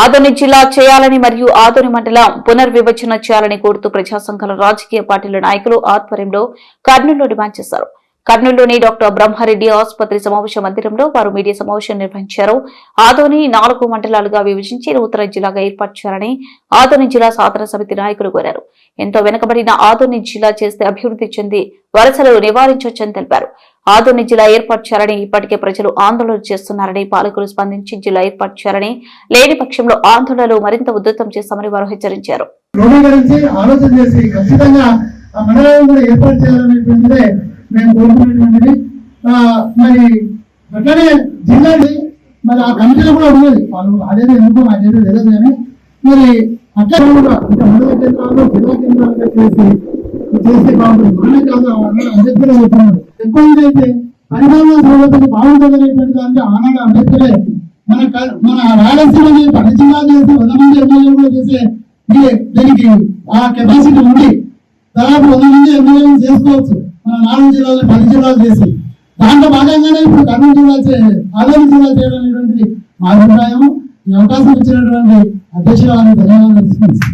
ఆదోని జిల్లా చేయాలని మరియు ఆదోని మండలం పునర్విభజన చేయాలని కోరుతూ ప్రజా సంఘాల రాజకీయ పార్టీల నాయకులు ఆధ్వర్యంలో కర్నూలులో డిమాండ్ చేశారు. కర్నూలులోని డాక్టర్ బ్రహ్మారెడ్డి ఆసుపత్రి సమావేశ మందిరంలో వారు మీడియా సమావేశం నిర్వహించారు. ఆదోని నాలుగు మండలాలుగా విభజించి నూతన జిల్లాగా ఏర్పాటు చేయాలని ఆదోని జిల్లా సాధన సమితి నాయకులు కోరారు. ఎంతో వెనుకబడిన ఆదోని జిల్లా చేస్తే అభివృద్ధి చెంది వలసలు నివారించవచ్చని తెలిపారు. ఆదోని జిల్లా ఏర్పాటు చేయాలని ఇప్పటికే ప్రజలు ఆందోళన చేస్తున్నారని పాలకులు స్పందించి జిల్లా ఏర్పాటు చేయాలని లేని పక్షంలో ఆందోళనలు మరింత ఉధృతం చేస్తామని వారు హెచ్చరించారు. మేము కోరుకునేటువంటిది మరి అట్లనే జిల్లాది మరి ఆ కమిటీలో కూడా ఉన్నది వాళ్ళు అదేదో ఎందుకో నాకేదో తెలియదు కానీ మరి అట్లా కూడా ఇంకా మండల కేంద్రాలు జిల్లా కేంద్రాలుగా చేసి చేస్తే బాగుంటుంది మనమే కాదు అంబేద్కర్ చెప్తున్నాడు ఎక్కువ అయితే పరిపాలనా సౌలభ్యం బాగుంటుంది అనేటువంటి దానికి ఆనాడు అంబేద్కరే మన మన రాయలసీమని పని జిల్లా చేసి వంద మంది ఎమ్మెల్యేలు కూడా చేసే దీనికి ఆ కెపాసిటీ ఉంది. దాదాపు వంద మంది ఎమ్మెల్యేలు చేసుకోవచ్చు. మన నాలుగు జిల్లాలు పది జిల్లాలు చేసి. దాంట్లో భాగంగానే ఇప్పుడు కర్నూలు జిల్లా ఆదరణ జిల్లా చేయడం అనేటువంటిది మా అభిప్రాయం ఈ అవకాశం ఇచ్చినటువంటి అధ్యక్షుల ధన్యవాదాలు తెలుసుకుంటున్నాను.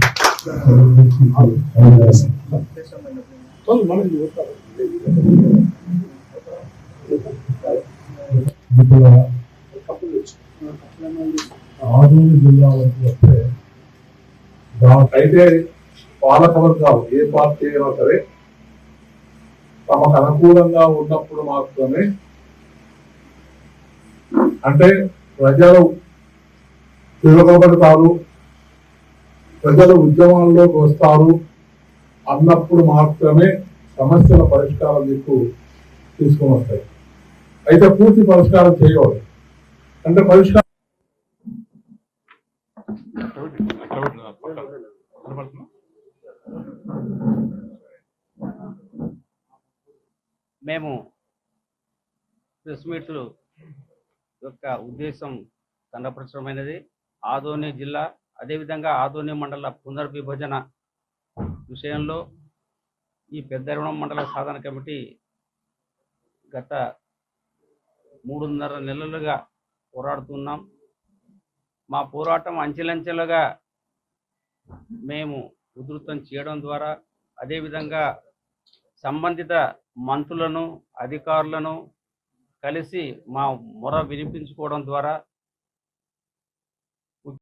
ఇక్కడ జిల్లా వరకు వస్తే అయితే పాలకులు కావు ఏ పార్టీ అయినా సరే తమకు అనుకూలంగా ఉన్నప్పుడు మాత్రమే అంటే ప్రజలు తిరగబడతారు ప్రజలు ఉద్యమాల్లోకి వస్తారు అన్నప్పుడు మాత్రమే సమస్యల పరిష్కారం మీకు తీసుకొని వస్తాయి. అయితే పూర్తి పరిష్కారం చేయవాలి అంటే పరిష్కారం మేము ప్రెస్ మీట్లు యొక్క ఉద్దేశం కనపరచడమైనది ఆదోని జిల్లా అదేవిధంగా ఆదోని మండల పునర్విభజన విషయంలో ఈ పెద్దరవణం మండల సాధన కమిటీ గత మూడున్నర నెలలుగా పోరాడుతున్నాం. మా పోరాటం అంచెలంచెలుగా మేము ఉధృతం చేయడం ద్వారా అదేవిధంగా సంబంధిత మంత్రులను అధికారులను కలిసి మా మొర వినిపించుకోవడం ద్వారా